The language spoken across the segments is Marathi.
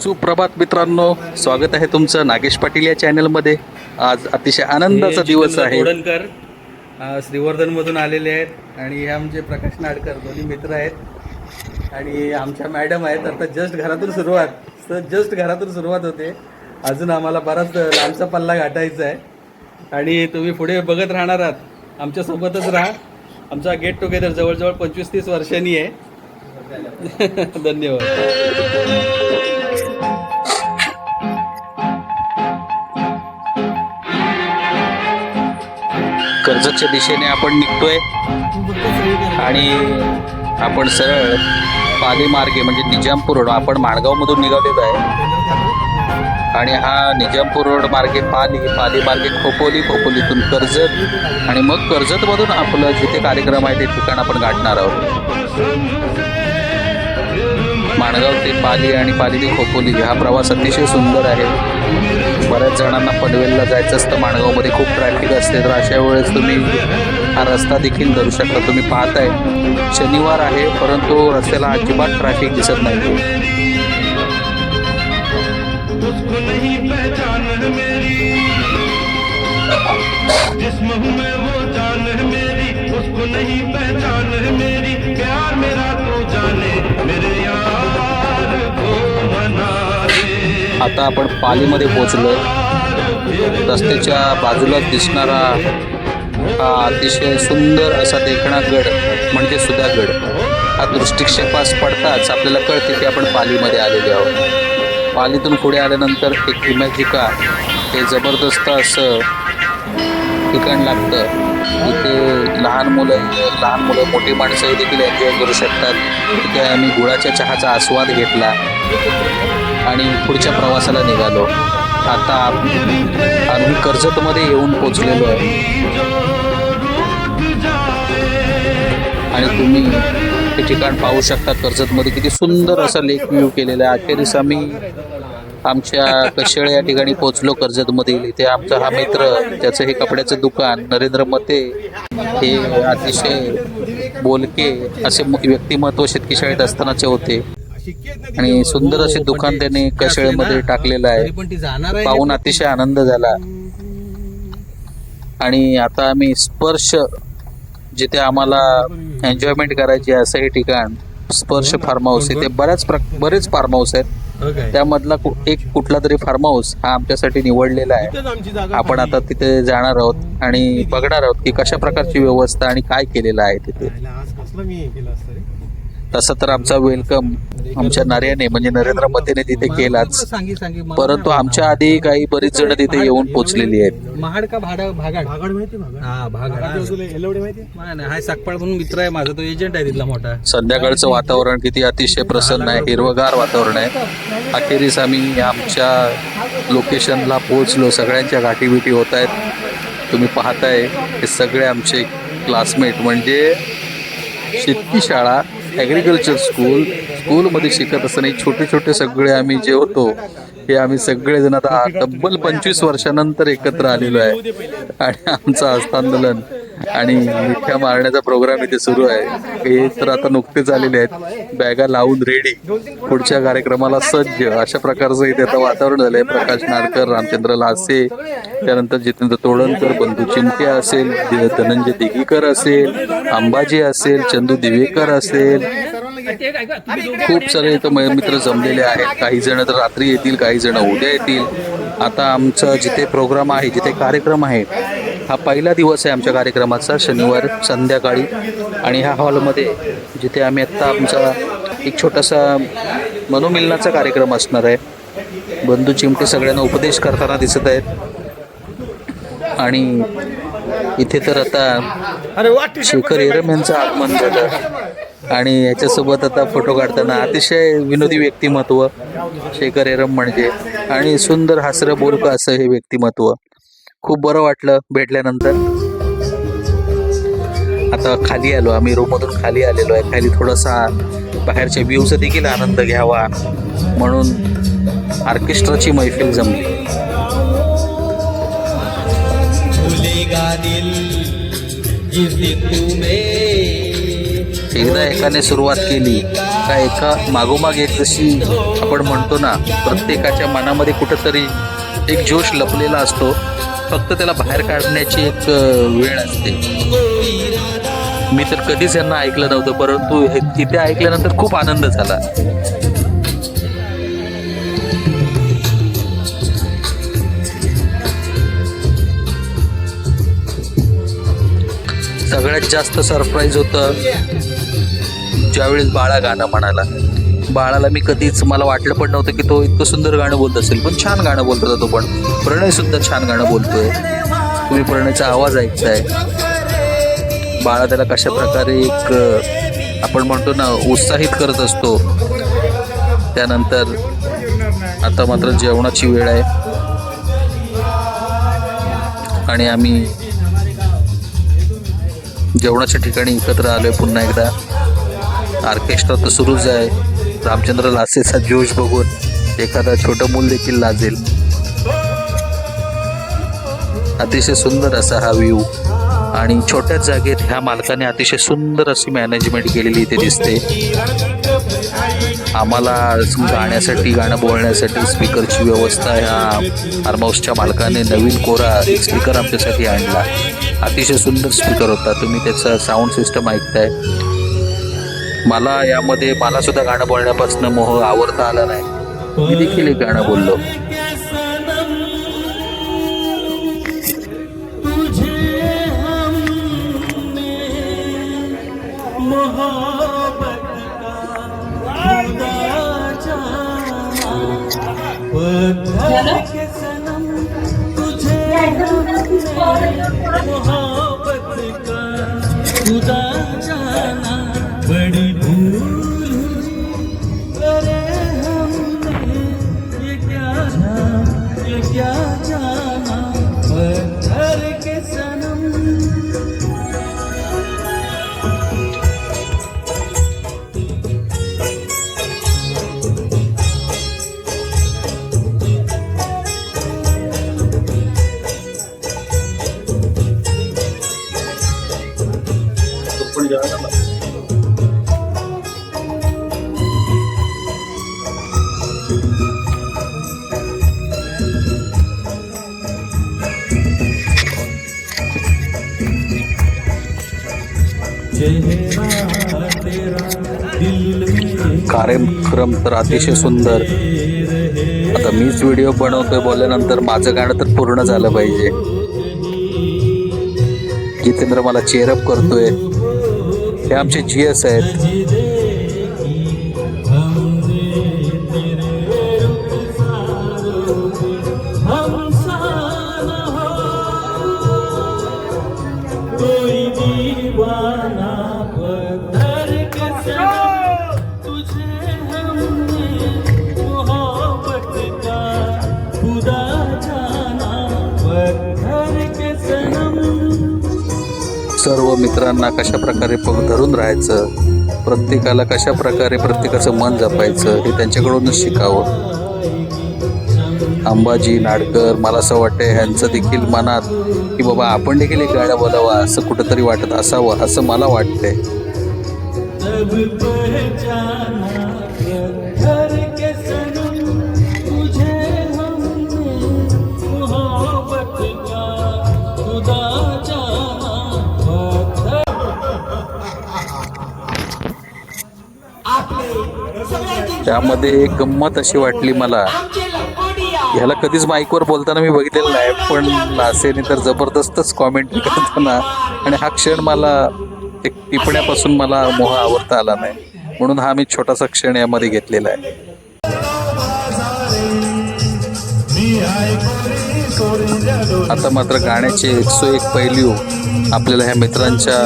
सुप्रभात मित्रांनो स्वागत आहे तुमचं नागेश पाटील या चॅनलमध्ये. आज अतिशय आनंदाचा दिवस आहे. गोडणकर श्रीवर्धनमधून आलेले आहेत आणि हे आमचे प्रकाश नाडकर दोन्ही मित्र आहेत. आणि आमच्या मॅडम आहेत. आता जस्ट घरातून सुरुवात तर जस्ट घरातून सुरुवात होते. अजून आम्हाला बराच लांबचा पल्ला गाठायचा आहे. आणि तुम्ही पुढे बघत राहणार आहात. आमच्यासोबतच राहा. आमचा गेट टुगेदर जवळजवळ पंचवीस तीस वर्षांनी आहे. धन्यवाद. कर्जतच्या दिशेने आपण निघतोय. आणि आपण सरळ पाली मार्गे म्हणजे निजामपूर रोड आपण माणगावमधून निघालेलो आहे. आणि हा निजामपूर रोड मार्गे पाली पाली मार्गे खोपोली खोपोलीतून कर्जत. आणि मग कर्जतमधून आपलं जिथे कार्यक्रम आहे ते ठिकाण आपण गाठणार आहोत. माणगाव ते पाली आणि पाली ते खोपोली हा प्रवास अतिशय सुंदर आहे. बऱ्याच जणांना पनवेलला जायचं असतं. माणगावमध्ये खूप ट्रॅफिक असते. तर अशा वेळेस तुम्ही हा रस्ता देखील धरू शकता. तुम्ही पाहताय शनिवार आहे परंतु रस्त्याला अजिबात ट्रॅफिक दिसत नाही. जिसम हूँ मैं वो जान है मेरी उसको नहीं पहचान आता आपण पालीमध्ये पोचलो रस्त्याच्या बाजूला दिसणारा हा अतिशय सुंदर असा देखणा गड म्हणजे सुधागड. हा दृष्टिक्षेपास पडताच आपल्याला कळते की आपण पालीमध्ये आलेले आहोत. पालीतून पुढे आल्यानंतर एक इमॅजिका हे जबरदस्त असं ठिकाण लागतं. तिथे लहान मुलं लहान मुलं मोठी माणसंही देखील एन्जॉय करू शकतात. तिथे आम्ही गुळाच्या चहाचा आस्वाद घेतला. आणि पुढच्या प्रवासाला निघालो. आता आम्ही कर्जतमध्ये येऊन पोचलेलो आहे. आणि तुम्ही हे ठिकाण पाहू शकता कर्जतमध्ये किती सुंदर असा लेक व्ह्यू केलेला आहे. अखेरीस आम्ही आमच्या कशेळ या ठिकाणी पोहोचलो कर्जतमधील. इथे आमचा हा मित्र त्याचं हे कपड्याचं दुकान नरेंद्र मते हे अतिशय बोलके असे व्यक्तिमत्व शेतकी शाळेत असतानाचे होते. आणि सुंदर असे दुकान त्याने कशेळमध्ये टाकलेलं आहे. पाहून अतिशय आनंद झाला. आणि आता आम्ही स्पर्श जिथे आम्हाला एन्जॉयमेंट करायची आहे असं हे ठिकाण स्पर्श फार्म हाऊस इथे बऱ्याच प्र बरेच फार्म हाऊस आहेत. हो? त्यामधला एक कुठला तरी फार्म हाऊस हा आमच्यासाठी निवडलेला आहे. आपण आता तिथे जाणार आहोत आणि बघणार आहोत की कशा प्रकारची व्यवस्था आणि काय केलेलं आहे तिथे. तसं तर आमचा वेलकम आमच्या नार्याने म्हणजे नरेंद्र मतेने तिथे केलाच. परंतु आमच्या आधी काही बरीच जण तिथे येऊन पोचलेली आहेत. महाड का भाडा भागाड? भागाड माहिती भागाड. हा हा सकपाळ म्हणून मित्र आहे माझा तो एजंट आहे तिथला मोठा. संध्याकाळचं वातावरण किती अतिशय प्रसन्न आहे हिरवगार वातावरण आहे. अखेरीस आम्ही आमच्या लोकेशनला पोहोचलो सगळ्यांच्या गाठीबिटी होत आहेत. तुम्ही पाहताय हे सगळे आमचे क्लासमेट म्हणजे शेतकी शाळा ॲग्रिकल्चर स्कूल स्कूलमध्ये शिकत असताना छोटे छोटे सगळे आम्ही जे होतो हे आम्ही सगळेजण आता तब्बल पंचवीस वर्षानंतर एकत्र आलेलो आहे. आणि आमचं हस्तांदोलन आणि मिठ्या मारण्याचा प्रोग्राम इथे सुरू आहे. हे तर आता नुकतेच आलेले आहेत. बॅगा लावून रेडी पुढच्या कार्यक्रमाला सज्ज. अशा प्रकारचं इथे आता वातावरण झालंय. प्रकाश नाडकर रामचंद्र लासे त्यानंतर जितेंद्र तोडणकर बंधू चिमके असेल धनंजय दिगीकर असेल अंबाजी असेल चंदू दिवेकर असेल. खूप सारे इथं मित्र जमलेले आहेत. काही जण तर रात्री येतील काही जण उद्या येतील. आता आमचं जिथे प्रोग्राम आहे जिथे कार्यक्रम आहे हा पहिला दिवस आहे आमच्या कार्यक्रमाचा शनिवार संध्याकाळी. आणि ह्या हॉलमध्ये जिथे आम्ही आत्ता आमचा एक छोटासा मनोमिलनाचा कार्यक्रम असणार आहे. बंधू चिमटे सगळ्यांना उपदेश करताना दिसत आहेत. आणि इथे तर आता शेखर एरम यांचं आगमन झालं. आणि याच्यासोबत आता फोटो काढताना अतिशय विनोदी व्यक्तिमत्व शेखर एरम म्हणजे. आणि सुंदर हासरं बोलकं असं हे व्यक्तिमत्व. खूप बरं वाटलं भेटल्यानंतर. आता खाली आलो आम्ही रूममधून खाली आलेलो आहे. खाली थोडासा बाहेरच्या व्ह्यूचा देखील आनंद घ्यावा म्हणून ऑर्केस्ट्राची मैफिल जमली. एकदा एकाने सुरुवात केली का एका मागोमाग एक जशी आपण म्हणतो ना प्रत्येकाच्या मनामध्ये कुठंतरी एक जोश लपलेला असतो. फक्त त्याला बाहेर काढण्याची एक वेळ असते. मी तर कधीच यांना ऐकलं नव्हतं परंतु हे तिथे ऐकल्यानंतर खूप आनंद झाला. सगळ्यात जास्त सरप्राईज होतं ज्यावेळेस बाळा गाणं म्हणाला. बाळाला मी कधीच मला वाटलं पण नव्हतं की तो इतकं सुंदर गाणं बोलत असेल. पण छान गाणं बोलत होता तो पण. प्रणय सुद्धा छान गाणं बोलतोय. तुम्ही प्रणयचा आवाज ऐकताय. बाळा त्याला कशा प्रकारे एक आपण म्हणतो ना उत्साहित करत असतो. त्यानंतर आता मात्र जेवणाची वेळ आहे. आणि आम्ही जेवणाच्या ठिकाणी एकत्र आलोय पुन्हा एकदा. ऑर्केस्ट्रा तर सुरूच आहे. रामचंद्र लासेचा जोश बघून एखादा छोटं मूल देखील लाजेल. अतिशय सुंदर असा हा व्ह्यू आणि छोट्या जागेत ह्या मालकाने अतिशय सुंदर अशी मॅनेजमेंट केलेली इथे दिसते. आम्हाला गाण्यासाठी गाणं बोलण्यासाठी स्पीकरची व्यवस्था ह्या फार्म हाऊसच्या मालकाने नवीन कोरा एक स्पीकर आमच्यासाठी आणला. अतिशय सुंदर स्पीकर होता. तुम्ही त्याचा साऊंड सिस्टम ऐकताय. मला यामध्ये मला सुद्धा गाणं बोलण्यापासून मोह आवडता आला नाही. मी देखील एक गाणं बोललो. खुदा चेहरा तेरा दिल कार्यक्रम तर अतिशय सुंदर. आता मीच व्हिडिओ बनवतोय बोलल्यानंतर माझं गाणं तर पूर्ण झालं पाहिजे. जितेंद्र मला चेअरअप करतोय. हे आमचे जी एस आहेत. सर्व मित्रांना कशा प्रकारे पग धरून राहायचं? प्रत्येकाला कशा प्रकारे प्रत्येकाचं मन जपायचं? हे त्यांच्याकडूनच शिकावं. अंबाजी नाडकर मला असं वाटतं ह्यांचं देखील मनात की बाबा आपण देखील एक गाणं बोलावं असं कुठंतरी वाटत असावं असं मला वाटतंय. त्यामध्ये एक गंमत अशी वाटली मला. ह्याला कधीच माईकवर बोलताना मी बघितलेलं नाही पण लासेने तर जबरदस्तच कॉमेंट्री करताना आणि हा क्षण मला एक टिपण्यापासून मला मोह आवडता आला नाही. म्हणून हा मी छोटासा क्षण यामध्ये घेतलेला आहे. आता मात्र गाण्याचे एकशे एक पैलू आपल्याला ह्या मित्रांच्या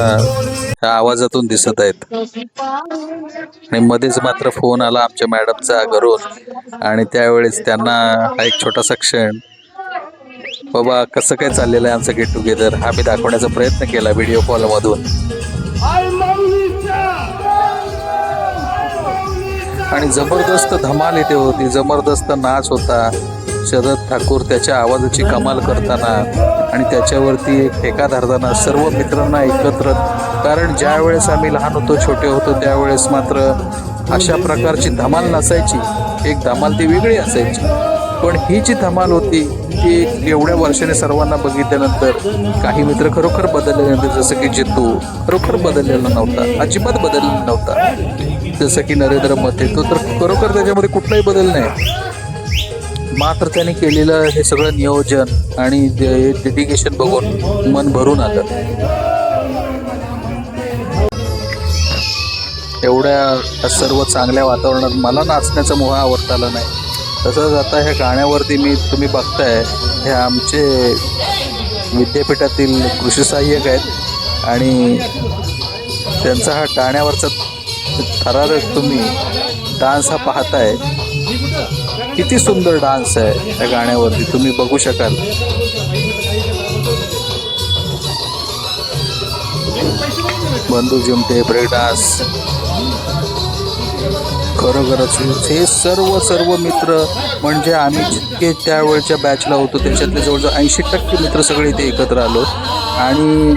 ह्या आवाजातून दिसत आहेत. आणि मध्येच मात्र फोन आला आमच्या मॅडमचा घरून. आणि त्यावेळेस त्यांना हा एक छोटासा क्षण. बाबा कसं काय चाललेलं आहे आमचं गेट टुगेदर? हा मी दाखवण्याचा प्रयत्न केला व्हिडिओ कॉलमधून. आणि जबरदस्त धमाल इथे होती. जबरदस्त नाच होता. शरद ठाकूर त्याच्या आवाजाची कमाल करताना आणि त्याच्यावरती एक ठेका धरताना सर्व मित्रांना एकत्र. कारण ज्या वेळेस आम्ही लहान होतो छोटे होतो त्यावेळेस मात्र अशा प्रकारची धमाल नसायची. एक धमाल ती वेगळी असायची. पण ही जी धमाल होती ती एवढ्या वर्षाने सर्वांना बघितल्यानंतर काही मित्र खरोखर बदलल्यानंतर जसं की जितू खरोखर बदललेला नव्हता अजिबात बदललेला नव्हता. जसं की नरेंद्र मते तो तर खरोखर त्याच्यामध्ये कुठलाही बदल नाही. मात्र त्याने केलेलं हे सगळं नियोजन आणि डेडिकेशन बघून मन भरून आलं. एवढ्या सर्व चांगल्या वातावरणात मला नाचण्याचा मोह आवडता आला नाही. तसंच आता ह्या गाण्यावरती मी तुम्ही बघताय हे आमचे विद्यापीठातील कृषी सहाय्यक आहेत आणि त्यांचा हा गाण्यावरचा थरारक तुम्ही डान्स हा पाहताय. किती सुंदर डान्स आहे त्या गाण्यावरती. तुम्ही बघू शकाल. बंधू जिमटे ब्रेक डान्स खरोखरच हे सर्व सर्व मित्र म्हणजे आम्ही जितके त्यावेळच्या बॅचला होतो त्याच्यातले जवळजवळ ऐंशी टक्के मित्र सगळे इथे एकत्र आलो. आणि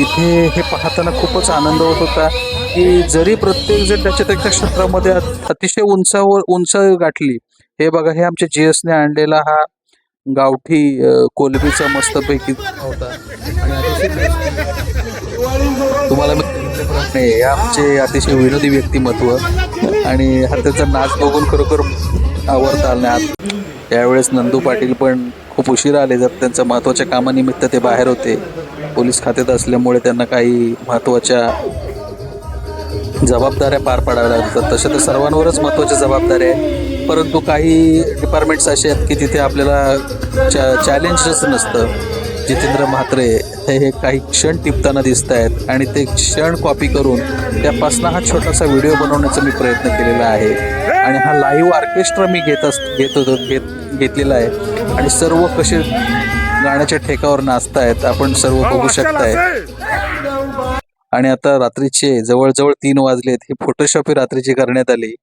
इथे हे पाहताना खूपच आनंद होत होता. की जरी प्रत्येक जण त्याच्या त्याच्या क्षेत्रामध्ये अतिशय उंचावर उंच गाठली हे बघा हे आमच्या जी एसने आणलेला हा गावठी कोलबीचा मस्तपैकी होता. तुम्हाला हे आमचे अतिशय विनोदी व्यक्तिमत्व आणि हा त्याचा नाच बघून खरोखर आवडता आला यावेळेस नंदू पाटील पण खूप उशिरा आले जर त्यांच्या महत्त्वाच्या कामानिमित्त ते बाहेर होते. पोलीस खात्यात असल्यामुळे त्यांना काही महत्त्वाच्या जबाबदाऱ्या पार पाडाव्या लागतात. तशा तर सर्वांवरच महत्त्वाच्या जबाबदाऱ्या आहे. परंतु काही डिपार्टमेंट्स असे आहेत की तिथे आपल्याला चॅ चॅलेंजच नसतं. जितेंद्र म्हात्रे हे हे काही क्षण टिपताना दिसत आहेत आणि ते क्षण कॉपी करून त्यापासून हा छोटासा व्हिडिओ बनवण्याचा मी प्रयत्न केलेला आहे. आणि हा लाईव्ह ऑर्केस्ट्रा मी घेत अस घेत होतो घेत घेतलेला आहे. आणि सर्व कसे गाण्याच्या ठेकावर नाचतायत आपण सर्व बघू शकताय आणि आता रात्रीचे जवळजवळ तीन वाजलेत. ही फोटोशॉपी रात्रीची करण्यात आली.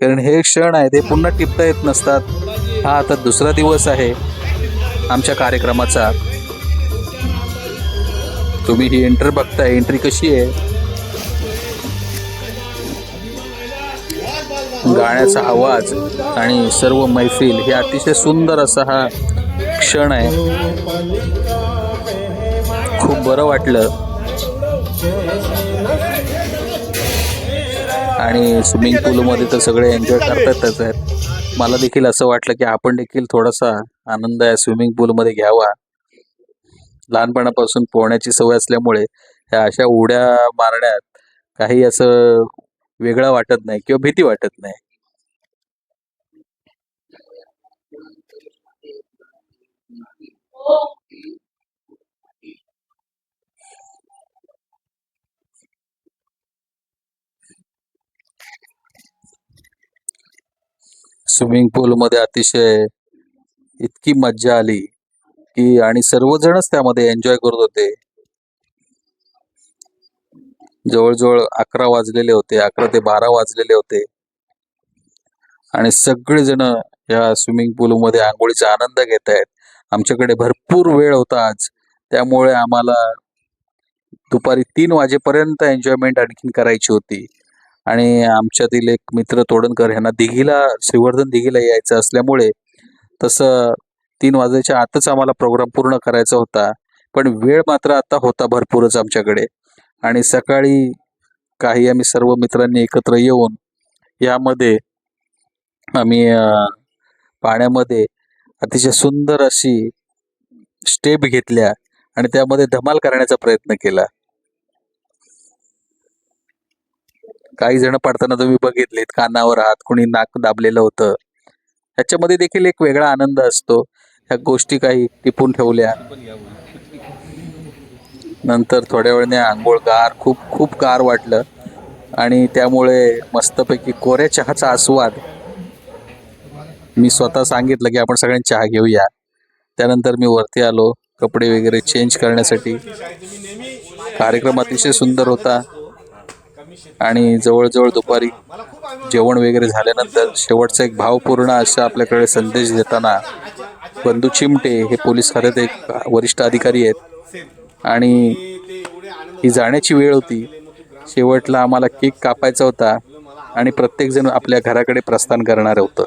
कारण हे क्षण आहे ते पुन्हा टिपता येत नसतात. हा आता दुसरा दिवस आहे आमच्या कार्यक्रमाचा. तुम्ही ही एंट्री बघताय एंट्री कशी आहे? गाण्याचा आवाज आणि सर्व मैफिल हे अतिशय सुंदर असा हा क्षण आहे. खूप बरं वाटलं. आणि स्विमिंग पूलमध्ये तर सगळे एन्जॉय करतातच आहेत मला देखील असं वाटलं की आपण देखील थोडासा आनंद या स्विमिंग पूलमध्ये घ्यावा. लहानपणापासून पोहण्याची सवय असल्यामुळे ह्या अशा उड्या मारण्यात काही असं वेगळं वाटत नाही किंवा भीती वाटत नाही. स्विमिंग पूलमध्ये अतिशय इतकी मज्जा आली की आणि सर्वजणच त्यामध्ये एन्जॉय करत होते. जवळजवळ अकरा वाजलेले होते अकरा ते बारा वाजलेले होते. आणि सगळेजण या स्विमिंग पूलमध्ये आंघोळीचा आनंद घेत आहेत. आमच्याकडे भरपूर वेळ होता आज. त्यामुळे आम्हाला दुपारी तीन वाजेपर्यंत एन्जॉयमेंट आणखीन करायची होती. आणि आमच्यातील एक मित्र तोडणकर यांना दिघीला श्रीवर्धन दिघीला यायचं असल्यामुळे तसं तीन वाजायच्या आतच आम्हाला प्रोग्राम पूर्ण करायचा होता. पण वेळ मात्र आता होता भरपूरच आमच्याकडे. आणि सकाळी काही आम्ही सर्व मित्रांनी एकत्र येऊन यामध्ये आम्ही पाण्यामध्ये अतिशय सुंदर अशी स्टेप घेतल्या आणि त्यामध्ये धमाल करण्याचा प्रयत्न केला. काही जण पडताना तुम्ही बघितलेत कानावर हात कुणी नाक दाबलेलं होतं. ह्याच्यामध्ये देखील एक वेगळा आनंद असतो. ह्या गोष्टी काही टिपून ठेवल्या. नंतर थोड्या वेळाने आंघोळ गार खूप खूप गार वाटलं. आणि त्यामुळे मस्तपैकी कोऱ्या चहाचा आस्वाद. मी स्वतः सांगितलं की आपण सगळ्यांनी चहा घेऊया. त्यानंतर मी वरती आलो. कपडे वगैरे चेंज करण्यासाठी. कार्यक्रम अतिशय सुंदर होता. आणि जवळजवळ दुपारी जेवण वगैरे झाल्यानंतर शेवटचा एक भावपूर्ण असा आपल्याकडे संदेश देताना बंधू चिमटे हे पोलीस खात्यात एक वरिष्ठ अधिकारी आहेत. आणि ही जाण्याची वेळ होती. शेवटला आम्हाला केक कापायचा होता आणि प्रत्येकजण आपल्या घराकडे प्रस्थान करणार होतं.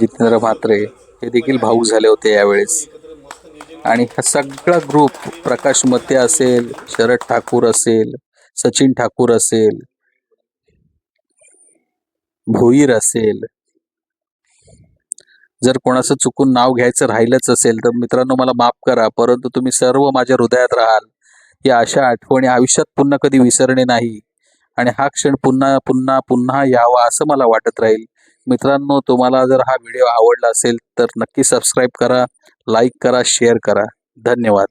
जितेंद्र म्हात्रे हे देखील भाऊ झाले होते यावेळेस. आणि हा सगळा ग्रुप प्रकाश मते असेल शरद ठाकूर असेल सचिन ठाकूर असेल भोईर असेल. जर कोणाचं चुकून नाव घ्यायचं राहिलंच असेल तर मित्रांनो मला माफ करा परंतु तुम्ही सर्व माझ्या हृदयात राहाल. या अशा आठवणी आयुष्यात पुन्हा कधी विसरणे नाही. आणि हा क्षण पुन्हा पुन्हा पुन्हा यावा असं मला वाटत राहील. मित्रांनो तुम्हाला जर हा व्हिडिओ आवडला असेल तर नक्की सबस्क्राईब करा लाईक करा शेअर करा. धन्यवाद.